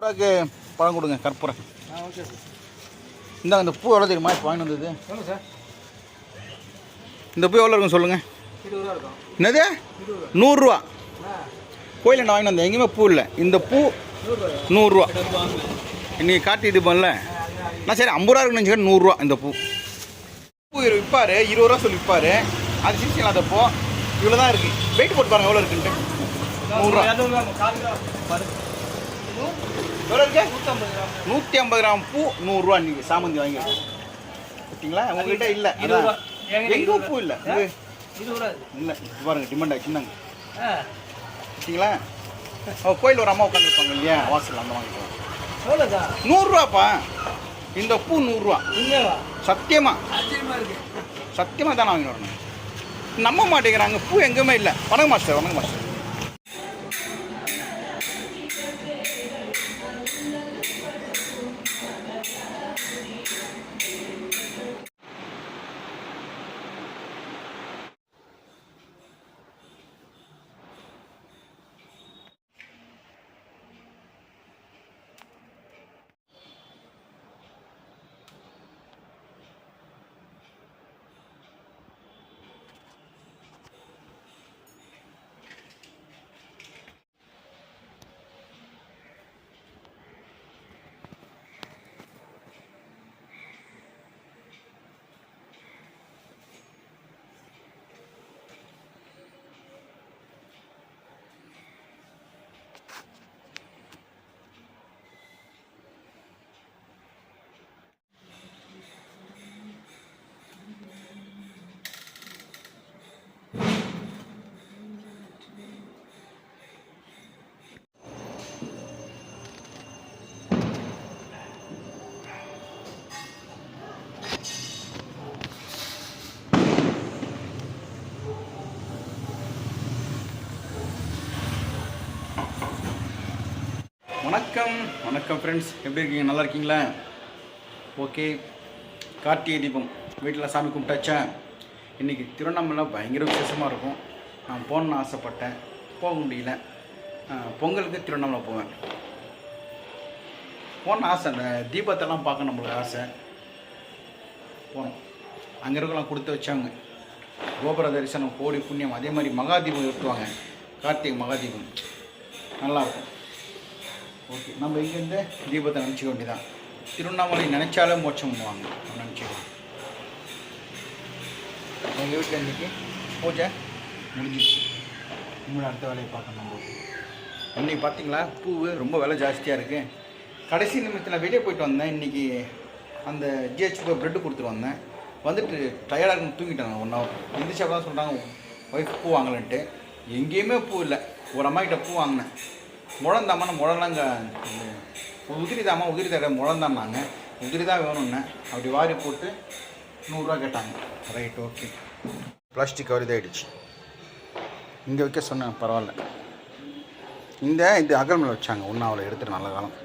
கற்பூராக்கு பழம் கொடுங்க கற்பூரம். ஆ ஓகே சார். இந்தாங்க இந்த பூ எவ்வளோ தெரியுமா? இப்போ வாங்கிட்டு வந்தது. சொல்லுங்கள் சார். இந்த பூ எவ்வளோ இருக்கும். சொல்லுங்கள் என்னது நூறுரூவா. கோயிலில் நான் வாங்கிட்டு வந்தேன். எங்கேயுமே பூ இல்லை. இந்த பூ நூறுரூவா. நூறுரூவா. இன்னைக்கு காட்டி இது பண்ணல. நான் சரி ஐம்பது ரூபா இருக்குன்னு நூறுரூவா இந்த பூ. பூ விற்பார். இருபது ரூபா சொல்லி விற்பார். அது சீசன் இல்லாதப்போ இவ்வளோ தான் இருக்குது வெயிட் போட்டு பாருங்க எவ்வளோ இருக்குன்ட்டு. நூறுரூவா. நூற்றி ஐம்பது கிராம் பூ நூறுரூவா இன்னைக்கு சாமந்தி வாங்கிருக்கோம் பார்த்தீங்களா உங்ககிட்ட இல்லை. எங்கே பூ இல்லை. இல்லை. பாருங்க டிமாண்ட் ஆச்சுன்னாங்க ஆ. பார்த்தீங்களா ஓ கோயில் ஒரு அம்மா உட்காந்துருப்பாங்க இல்லையா? வாசல் அந்த வாங்கிக்கலாம் நூறுரூவாப்பா. இந்த பூ நூறுரூவா. சத்தியமா. சத்தியமாக தான் வாங்கி வரணும். நம்ப மாட்டேங்கிறாங்க. பூ எங்கேயுமே இல்லை. வணக்கம் மாஸ்டர். வணக்கம் மாஸ்டர். வணக்கம். வணக்கம் ஃப்ரெண்ட்ஸ் எப்படி இருக்கீங்க? நல்லா இருக்கீங்களா? ஓகே கார்த்திகை தீபம். வீட்டில் சாமி கும்பிட்டாச்சா? இன்றைக்கி திருவண்ணாமலை பயங்கர விசேஷமாக இருக்கும். நான் போகணுன்னு ஆசைப்பட்டேன். போக முடியல. பொங்கலுக்கு திருவண்ணாமலை போவேன். போகணுன்னு ஆசை அந்த தீபத்தெல்லாம் பார்க்க நம்மளுக்கு ஆசை. போனோம் அங்கே இருக்கலாம் கொடுத்து வச்சாங்க. கோபுர தரிசனம் கோடி புண்ணியம் அதே மாதிரி மகாதீபம் ஏற்றுவாங்க கார்த்திகை மகாதீபம் நல்லாயிருக்கும் ஓகே நம்ம இங்கேருந்து தீபத்தை நினச்சிக்க வேண்டியதான் திருவண்ணாமலை நினச்சாலே மோட்சம் பண்ணுவாங்க நினச்சிக்கலாம். எங்கள் வீட்டில் இன்றைக்கி பூஜை முடிஞ்சிடுச்சு. உங்களோட அடுத்த வேலையை பார்க்கணும் நம்ம. இன்னைக்கு பார்த்தீங்களா? பூ ரொம்ப விலை ஜாஸ்தியாக இருக்குது கடைசி நிமிஷத்தில் வெளியே போயிட்டு வந்தேன். இன்றைக்கி அந்த ஜிஹெச் ப்ரெட்டு கொடுத்துட்டு வந்தேன். வந்துட்டு டயர்டாக இருக்குன்னு தூங்கிட்டேன் ஒன் ஹவர் எந்திரிச்சா தான் சொல்கிறாங்க ஒய்ஃப் பூ வாங்கலன்ட்டு. எங்கேயுமே பூ இல்லை. ஒரு அம்மா கிட்ட பூ வாங்கினேன். முழந்தாமன்னு முழலாங்க உதிரிதாமா உதிரி தர முழந்தான்னாங்க உதிரி தான் வேணும்னு. அப்படி வாரி போட்டு நூறுரூவா கேட்டாங்க. Right okay. பிளாஸ்டிக் கவர் இதாகிடுச்சு இங்கே வைக்க சொன்னேன் பரவாயில்ல. இந்த இது அகல்மலை வச்சாங்க. ஒன்றாவில் எடுத்துட்டு நல்ல காலம்.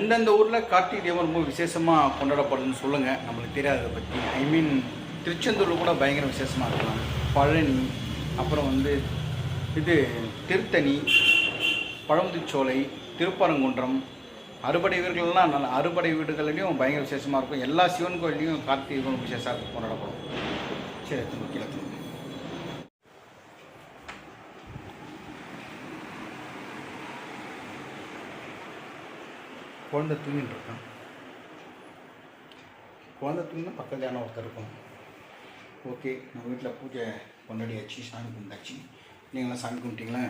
எந்தெந்த ஊரில் கார்த்திகை தீபம் ரொம்ப விசேஷமாக கொண்டாடப்படுதுன்னு சொல்லுங்கள் நம்மளுக்கு தெரியாததை பற்றி ஐ மீன் திருச்செந்தூரில் கூட பயங்கர விசேஷமாக இருக்கலாம். பழனி அப்புறம் வந்து இது திருத்தணி பழமுதிர்ச்சோலை திருப்பரங்குன்றம். அறுபடை வீடுகள்லாம் நல்ல அறுபடை வீடுகள்லையும் பயங்கர விசேஷமாக இருக்கும். எல்லா சிவன் கோயிலையும் கார்த்திகை தீபம் விசேஷமாக கொண்டாடப்படும். சரி கீழே குழந்தை தூங்கிட்டு இருக்கான். குழந்தை தூங்கினா பக்கத்தில் யாரும் ஒருத்தர் இருக்கும். ஓகே நம்ம வீட்டில் பூஜை கொண்டாடியாச்சு சாமி கும்பிட்டாச்சு. நீங்களாம் சாமி கும்பிட்டீங்களா?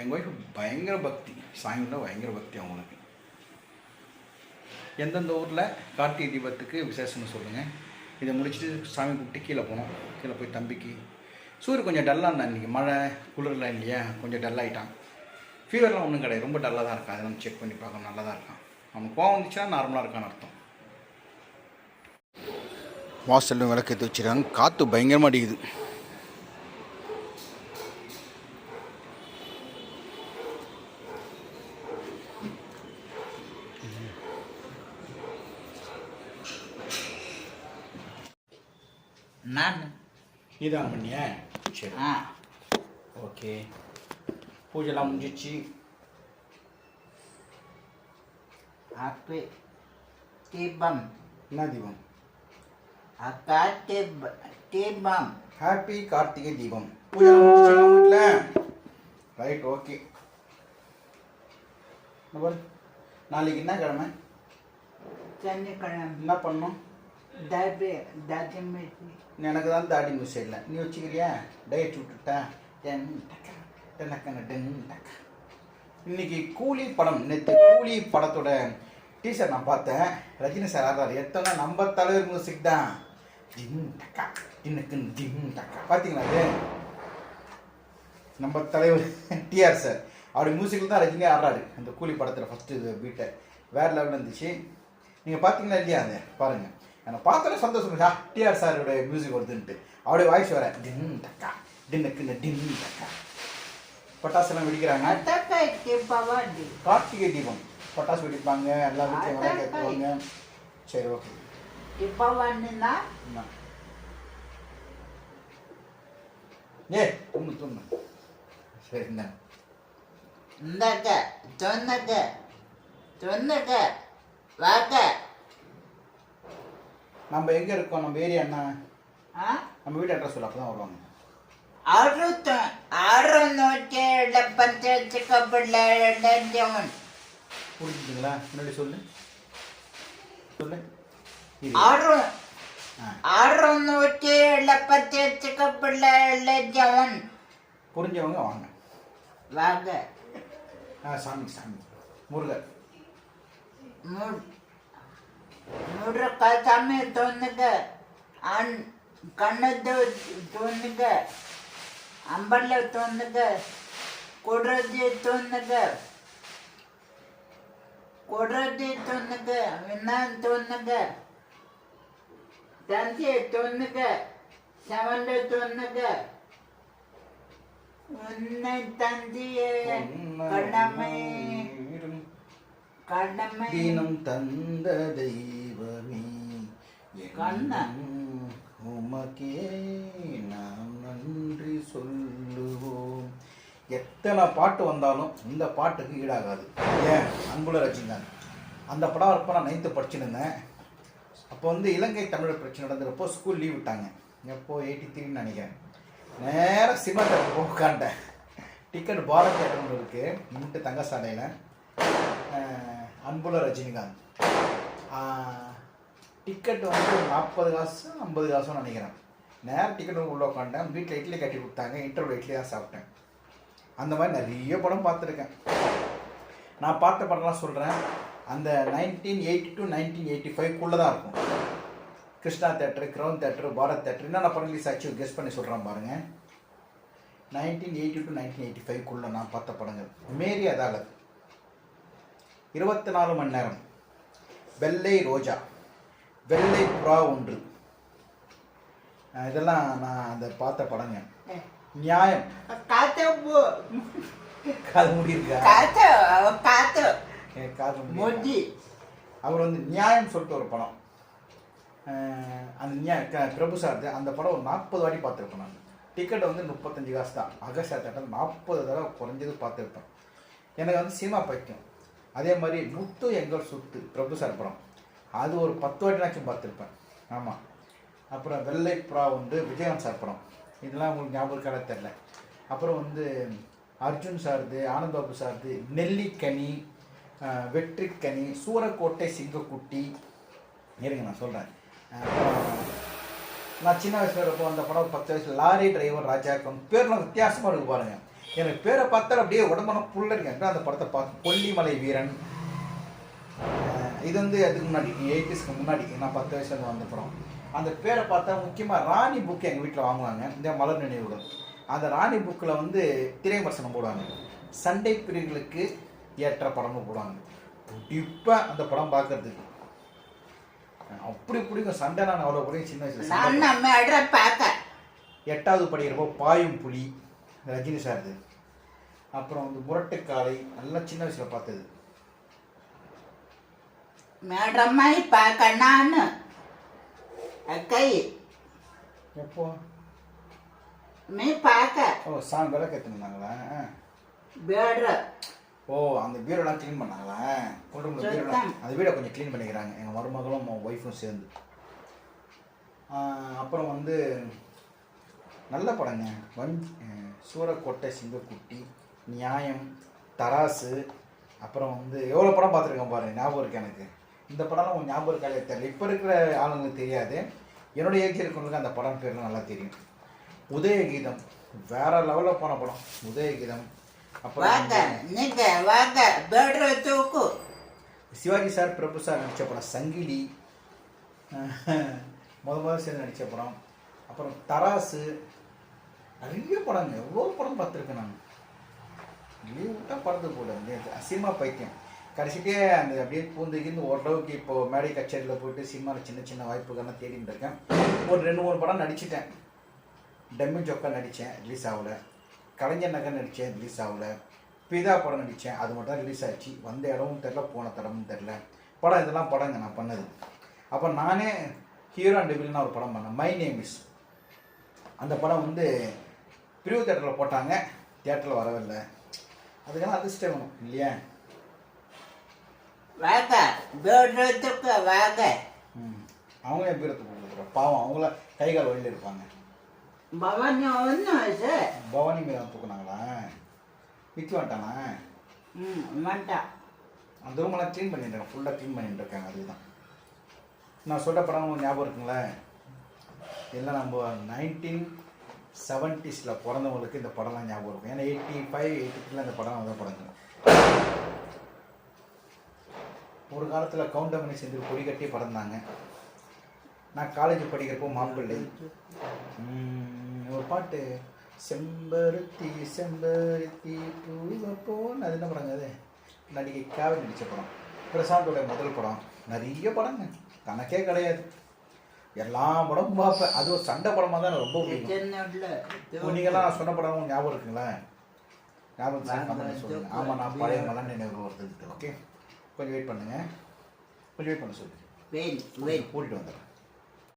எங்கள் ஒய்ஃப் பயங்கர பக்தி. சாமி கும்பிட்டா பயங்கர பக்தி அவங்களுக்கு. எந்தெந்த ஊரில் கார்த்திகை தீபத்துக்கு விசேஷம்னு சொல்லுங்கள் இதை முடிச்சுட்டு சாமி கும்பிட்டு கீழே போனோம் கீழே போய் தம்பிக்கு. சூரியன் கொஞ்சம் டல்லாக இருந்தான் இன்றைக்கி மழை குளிரில் இல்லையா? கொஞ்சம் டல்லாகிட்டான் ஃபீவர்லாம் ஒன்றும் கிடையாது. ரொம்ப டல்லாக தான் இருக்கான். அதெல்லாம் செக் பண்ணி பார்க்கணும். நல்லா தான் இருக்கான். அவனுக்கு கோவம் வந்துச்சுன்னா நார்மலாக இருக்கான்னு அர்த்தம். வாசலும் விளக்கு ஏற்றி வச்சுருக்காங்க. காற்று பயங்கரமாக அடிக்குது. நீ தான் பண்ணிய சரி ஆ ஓகே பூஜைலாம் முடிஞ்சிச்சு ஆக்வே தீபம் என்ன தீபம் அக்கார்த்திக் தீபம் ஹாப்பி கார்த்திகை தீபம் பூஜை முடிஞ்சிச்சு வீட்டில் ரைட் ஓகே நாளைக்கு என்ன கிழமை சனிக்கிழமை என்ன பண்ணணும் எனக்கு தான் தாடி மிஸ் இல்லை. நீ வச்சுக்கிறியா? டயட் விட்டுட்டா? டென் டக்கா டென் இன்னைக்கு கூலி படம் நேற்று கூலி படத்தோட டீஷர்ட் நான் பார்த்தேன். ரஜினி சார் ஆடுறாரு. எத்தனை நம்ம தலைவர் மியூசிக் தான்? ஜிம் டக்கா. டின்னுக்குன்னு ஜிம் டக்கா. பார்த்தீங்களா அது நம்ம தலைவர் டிஆர் சார் அப்படி மியூசிக்கில் தான் ரஜினி ஆடுறாரு. அந்த கூலி படத்தில் ஃபஸ்ட்டு பீட்டை வேறு லெவலில் இருந்துச்சு. நீங்கள் பார்த்தீங்களா இல்லையா அது? பாருங்கள் எனக்கு பார்த்தாலே சந்தோஷம். ஷா டிஆர் சாரோடைய மியூசிக் வருதுன்ட்டு அவருடைய வாய்ஸ் வர டின் டக்கா டின்னுக்குன்னு டின் டக்கா பட்டாசுலாம் வெடிக்கிறாங்க. கார்த்திகை தீபம். பட்டாசு வெடிப்பாங்க எல்லா வீட்லையும் விளக்கு ஏற்றுவாங்க சரி ஓகே ஏ துண்ணு துண்ணு சரி என்ன இந்தக்க சொன்னக்க சொன்னக்க வாக்க நம்ம எங்கே இருக்கோம்? நம்ம ஏரியா என்ன? நம்ம வீட்டு அட்ரஸ் சொல்ல அப்போ தான் வருவாங்க. ஆறு ஆறு நூற்றி எழுபத்தஞ்சுக்கு பிள்ளைடன் புரிஞ்சுதுங்களா? முன்னாடி சொல்லு. சொல்லு. இரு. ஆறு ஆ. ஆறு நூற்றி எழுபத்தஞ்சுக்கு பிள்ளைடன் புரிஞ்சவங்க வாங்க. வாங்க. ஆ சாமி சாமி. முருகர். மூன்று கசாமி தோணுங்க அன் கண்ணது தோணுங்க அம்பல்ல தோணுங்க குடுறது தோணுங்க குடுறது தோணுங்க விண்ணான் தோணுங்க தந்தி தோணுங்க சவண்ட தோணுங்க உன்னை தந்திய. கடமை கடமை தினம் தந்த தெய்வமே. கண்ணா. என்றும் உமக்கே நாம் நன்றி சொல்லுவோம். எத்தனை பாட்டு வந்தாலும் இந்த பாட்டுக்கு ஈடாகாது. ஏன்? அன்புல ரஜினிகாந்த். அந்த படம் அப்போ நான் நைன்த்து படிச்சுட்டு இருந்தேன் அப்போ வந்து இலங்கை தமிழர் பிரச்சனை நடந்தப்போ ஸ்கூல் லீவ் விட்டாங்க. எப்போ எயிட்டி த்ரீன்னு நினைக்கிறேன். நேராக சினிமா தேட்டர் உட்காண்டேன் டிக்கெட் பாரத் தேட்டர்னு இருக்குது இன்ட்டு தங்கசாலையில் அஹ் அன்புல ரஜினிகாந்த். டிக்கெட் வந்து ஒரு நாற்பது காசு ஐம்பது காசுன்னு நினைக்கிறேன். நேரம் டிக்கெட் உள்ளே உட்காந்தேன் வீட்டில் இட்லி கட்டி கொடுத்தாங்க. இன்டர்வியூ இட்லி தான் சாப்பிட்டேன். அந்த மாதிரி நிறைய படம் பார்த்துருக்கேன். நான் பார்த்த படம்லாம் சொல்கிறேன் அந்த nineteen eighty to nineteen eighty ஃபைவ்க்குள்ளே தான் இருக்கும். Krishna theatre Crown theatre Bharat theatre என்னென்ன படம் ரிலீஸ் ஆச்சு கெஸ் பண்ணி சொல்கிறேன் பாருங்கள் nineteen eighty to nineteen eighty ஃபைவ்க்குள்ளே நான் பார்த்த படங்கள். மேரி அதாலத் இருபத்தி நாலு மணி நேரம். வெள்ளை ரோஜா வெள்ளை புறா ஒன்று. இதெல்லாம் நான் அந்த பார்த்த படங்க. நியாயம். காது முடி காது அவர் வந்து நியாயம் சொல்லிட்டு ஒரு படம். அந்த நியா க- பிரபு சார் அந்த படம் ஒரு நாற்பது வாட்டி பார்த்துருப்பேன் நான். டிக்கெட் வந்து முப்பத்தஞ்சு காசு தான். அகஸ்டா தேட்டர் நாற்பது தடவை குறைஞ்சது பார்த்துருப்பேன். எனக்கு வந்து சினிமா பைத்தியம். அதே மாதிரி முத்து எங்கள் சுத்து பிரபு சார் படம். அது ஒரு பத்து வாட்டினாச்சும் பார்த்துருப்பேன். ஆமாம் அப்புறம் வெள்ளை புறா வந்து விஜயகாந்த் சார் படம். இதெல்லாம் உங்களுக்கு ஞாபகம் தெரில அப்புறம் வந்து அர்ஜுன் சார்து ஆனந்த் பாபு சார்து நெல்லிக்கனி வெற்றிக்கனி சூரக்கோட்டை சிங்கக்குட்டி. இருங்க நான் சொல்கிறேன் நான் சின்ன வயசில் இருப்போம் அந்த படம் பத்து வயசு லாரி டிரைவர் ராஜாக்கம். பேர்லாம் வித்தியாசமாக இருக்கு பாருங்கள் எனக்கு பேரை பார்த்தா அப்படியே உடம்பெல்லாம் புல்லறிங்க அந்த படத்தை பார்த்து கொல்லிமலை வீரன். இது வந்து அதுக்கு முன்னாடி எயிட்டிஸ்க்கு முன்னாடி நான் பத்து வயசுல வந்த படம். அந்த பேரை பார்த்தா முக்கியமாக ராணி புக் எங்கள் வீட்டில் வாங்குவாங்க. இந்த மலர் நினைவுடன் அந்த ராணி புக்கில் வந்து திரைமர்சனம் போடுவாங்க. சண்டை பிரிவுகளுக்கு ஏற்ற படம்னு போடுவாங்க. இப்போ அந்த படம் பார்க்கறதுக்கு அப்படி பிடிக்கும் சண்டை நான் அவ்வளோ பிடிக்கும் சின்ன வயசுல. எட்டாவது படிக்கிறப்போ பாயும் புலி. ரஜினி சார் இது அப்புறம் வந்து முரட்டுக்காலை நல்லா சின்ன வயசில் பார்த்தது. மேடம்மை நான் அக்கை எப்போ? மே பார்க்க. ஓ சாங் வேலை கற்றுனாங்களா பேடுற. ஓ அந்த பீரோலாம் க்ளீன் பண்ணாங்களா? குடும்ப பீரோலாம் அந்த வீடை கொஞ்சம் க்ளீன் பண்ணிக்கிறாங்க. எங்கள் மருமகளும் ஒய்ஃபும் சேர்ந்து. அப்புறம் வந்து நல்ல படங்க. வன் சூரக்கோட்டை சிங்கக்குட்டி நியாயம் தராசு அப்புறம் வந்து எவ்வளோ படம் பார்த்துருக்கேன் பாரு ஞாபகம் இருக்கு எனக்கு. இந்த படம்லாம் உங்க ஞாபகம் இருக்காலே தெரியல. இப்போ இருக்கிற ஆளுங்களுக்கு தெரியாது. என்னோட ஏஜ் இருக்கிறவங்களுக்கு அந்த படம் பேர்லாம் நல்லா தெரியும். உதயகீதம். வேற லெவலில் போன படம். உதயகீதம். அப்புறம் சிவாஜி சார் பிரபு சார் நடித்த படம். சங்கிலி. முத முதல்ல சேர்ந்து நடித்த படம். அப்புறம் தராசு. நிறைய படங்க. எவ்வளோ படம் பார்த்துருக்கேன் நான். லீவ் விட்டால் படத்து போல அசிமா பைத்தியம். கடைசிட்டே அந்த அப்படியே பூந்து ஓரளவுக்கு இப்போ மேடை கச்சேரியில் போயிட்டு சினிமாவில் சின்ன சின்ன வாய்ப்புகள்லாம் தேடிட்டு இருக்கேன். ஒரு ரெண்டு மூணு படம் நடிச்சிட்டேன். டம்மி ஜொக்கா நடித்தேன் ரிலீஸ் ஆகல. கலைஞர் நகர் நடித்தேன் ரிலீஸ் ஆகல. பிதா படம் நடித்தேன் அது மட்டும் தான் ரிலீஸ் ஆச்சு. வந்த இடமும் தெரில போன தடமும் தெரில படம் இதெல்லாம் படங்க நான் பண்ணது. அப்போ நானே ஹீரோ அண்ட் வில்லன் ஒரு படம் பண்ணேன். மை நேம் இஸ் அந்த படம் வந்து பிரிவு தேட்டரில் போட்டாங்க. தியேட்டரில் வரவே இல்லை அதுக்கெல்லாம் அதிர்ஷ்டம் வேணும் இல்லையா? வாங்க பேடுற தூக்கு வாங்க. ம். அவங்களே என் பீரத்தை கொடுக்குறோம் பாவம் அவங்கள கை கால் வழியில் இருப்பாங்க. பவனி ஒன்றும் சார் பவானி மீரா தூக்குனாங்களா? விற்க மாட்டானா? ம் வேண்டாம் அந்த ரூமெல்லாம் க்ளீன் பண்ணிட்டு ஃபுல்லாக க்ளீன் பண்ணிட்டு இருக்காங்க அதுதான். நான் சொல்கிற படம் ஞாபகம் இருக்குங்களே? இதெல்லாம் நம்ம நைன்டீன் செவன்ட்டீஸில் பிறந்தவங்களுக்கு இந்த படம்லாம் ஞாபகம் இருக்கும். ஏன்னா எயிட்டி ஃபைவ் எயிட்டி இந்த படம் வந்து படங்கள் ஒரு காலத்தில் கவுண்டமணி செந்தில் கொடி கட்டி பறந்தாங்க. நான் காலேஜ் படிக்கிறப்போ மாப்பிள்ளை ஒரு பாட்டு செம்பருத்தி செம்பருத்தி பூவப்போன்னு அது என்ன படங்க அது? நடிகை காவி நடித்த படம். பிரசாந்தோட முதல் படம். நிறைய படங்க. கணக்கே கிடையாது. எல்லா படமும் பார்ப்பேன். அது ஒரு சண்டை படமாக தான் ரொம்ப பிடிக்கும். நீங்களாம் சொன்ன படம் ஞாபகம் இருக்குங்களா? ஞாபகம் comment ல சொல்லுங்க. ஆமாம் நான் பழைய மலர் நினைவு வருது. ஓகே? கொஞ்சம் வெயிட் பண்ணுங்க. கொஞ்சம் வெயிட் பண்ண சொல்லுங்க. வெயில் வெயில் கூட்டிகிட்டு வந்துடுறேன்.